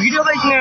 Video করিস না।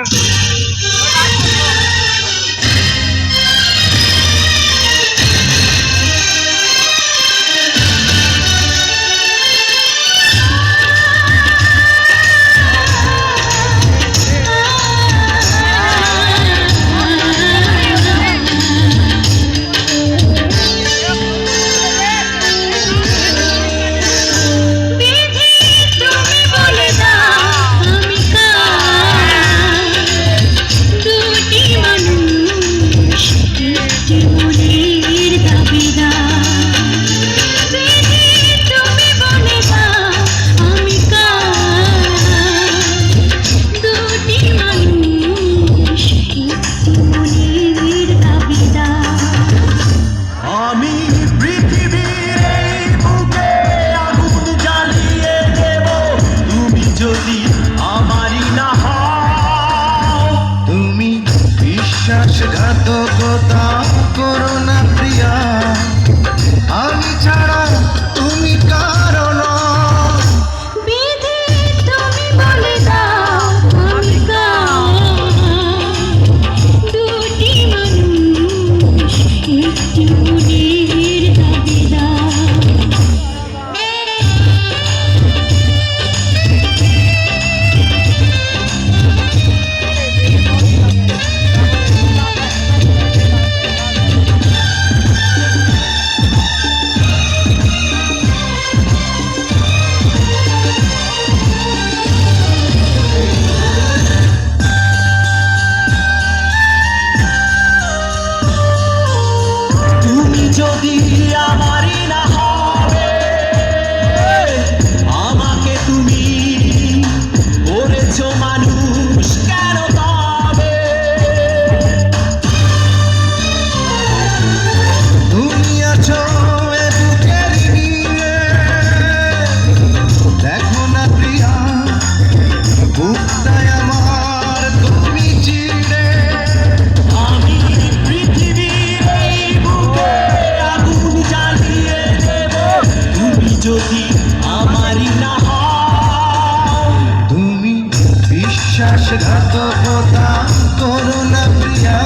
যদি আমারই বিশ্বাসঘাতকতা করুণা প্রিয়া।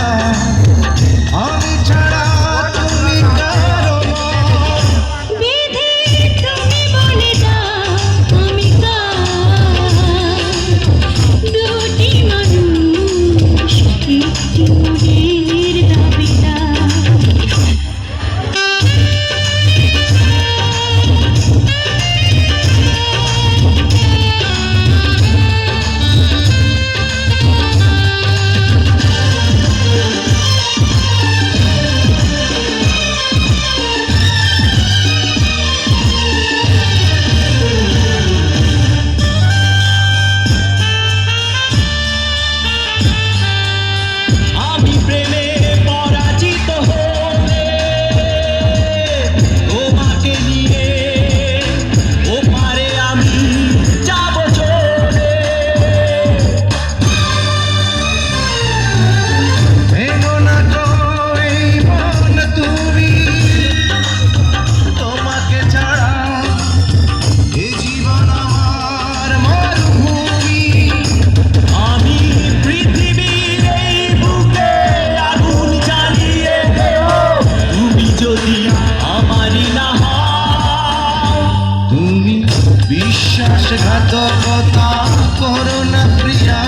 বিশ্বাসঘাতকতা করুণা প্রিয়া।